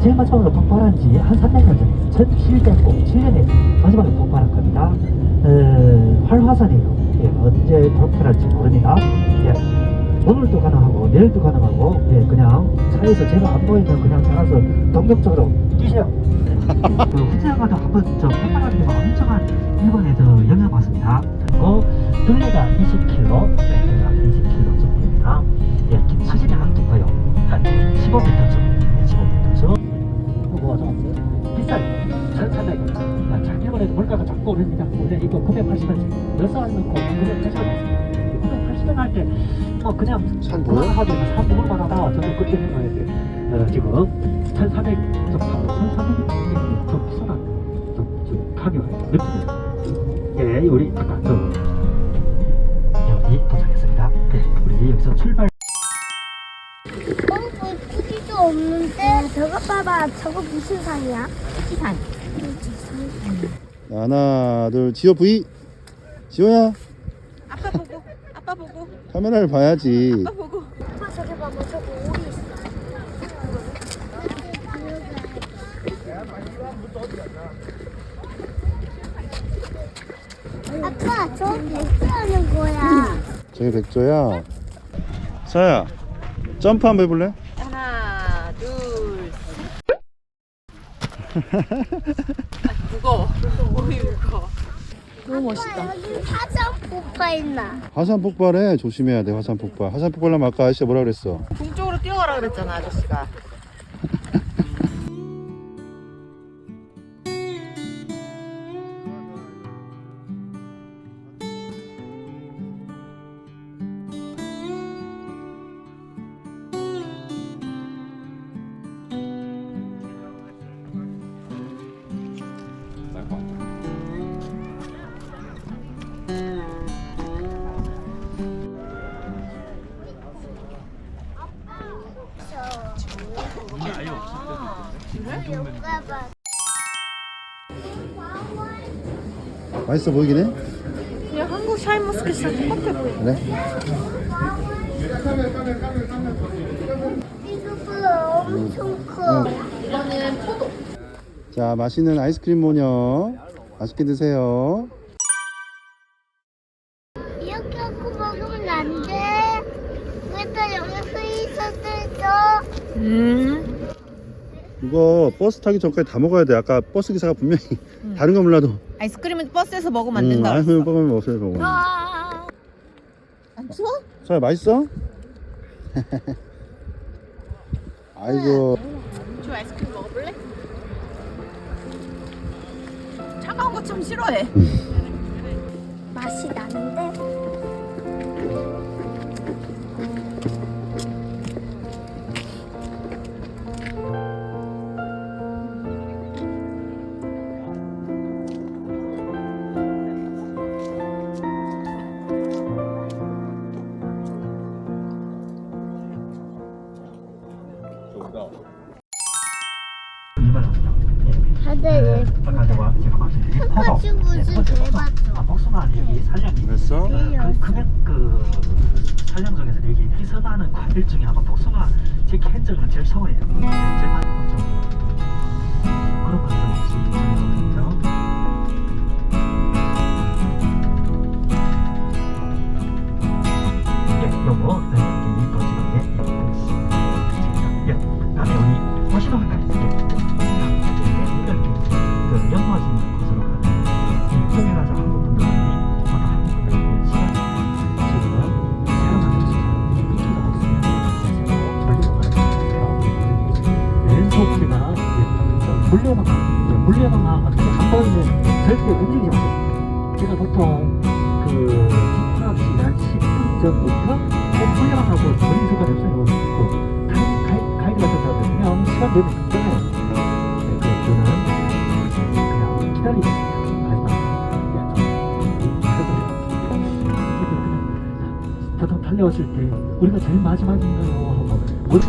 제일 마지막으로 폭발한 지 한 300년 전에 1707년에 마지막에 폭발한 겁니다. 어, 활화산이에요. 예, 언제 폭발할지 모릅니다. 예. 오늘도 가능하고 내일도 가능하고 예, 그냥 차에서 제가 안 보이면 그냥 따라서 동격적으로 뛰세요. 그 후지야가도 한번 저 폭발하는 거 엄청난 일본에서 영향 받습니다. 그리고 둘레가 20km, 네, 오릅니다. 원래 이거 980원씩 몇살 넣고 980원. 980원 할 때, 뭐 그냥 산 먹을 만하다. 저도 그때 생각했어요. 어, 지금 1,400 정도, 1,400좀 비싸다. 좀, 좀 가격이 느끼는. 예, 우리 아까 저 여기 도착했습니다. 네, 우리 여기서 출발. 어, 뭐 크기도 없는데 저거 봐봐 저거 무슨 산이야? 산 하나 둘 지호 V 지호야. 아빠 보고 아빠 보고. 카메라를 봐야지. 아빠 보고. 아빠 저기 봐봐 저거 오리 있어. 아빠 저 백수하는 거야. 저기 백조야? 사야 점프 한번 해볼래? 하나 둘셋. 아, 무거워. 오이 무거워. 너무 멋있다. 아빠 여기 폭파 있나? 화산 폭발해 조심해야 돼 화산 폭발. 화산 폭발하면 아까 아저씨가 뭐라 그랬어? 동쪽으로 뛰어가라 그랬잖아 아저씨가 맛있어 보이긴 해? 그냥 한국 샤인머스켓이랑 똑같아 보여 그래? 이거 엄청 커 이거는 포도 자 맛있는 아이스크림 모녀 맛있게 드세요 이렇게 하고 먹으면 안 돼. 왜또 여기 서 있었을까? 음 이거 버스 타기 전까지 다 먹어야 돼. 아까 버스 기사가 분명히 다른 거 몰라도. 아이스크림은 버스에서 먹으면 안 음, 된다 아이스크림 그랬어. 먹으면 없어요 먹으면 아, 안 추워? 사야 맛있어? 아이고. 저 아이스크림 먹어볼래? 차가운 거참 싫어해. 맛이 나는데? 다들 네, 포도, 대박. 포도. 아, 복숭아 여기 산량이 그랬어? 그 금액 그 산량 중에서 여기 희선하는 과일 중에 아마 복숭아 제 개인적으로 제일. 네, 제일 많이 먹죠. 예, 이렇게 그 연구하시는 곳으로 가는 이쪽에 가서 한국 분들이 또 한국 분들이 시간 지금 만들어서 인기가 없습니다. 그래서 왼손기가 물레방아, 물레방아 어떻게 한 번은 절대 움직이지 마세요. 제가 보통 그 집합 시간 10분 전부터 꼭 물레방아고 걸린 순간이 없어요. 시간 되면 끝나요. 네, 그 저는 그냥. 보통 달려왔을 때 우리가 제일 마지막인가요? 하고 뭐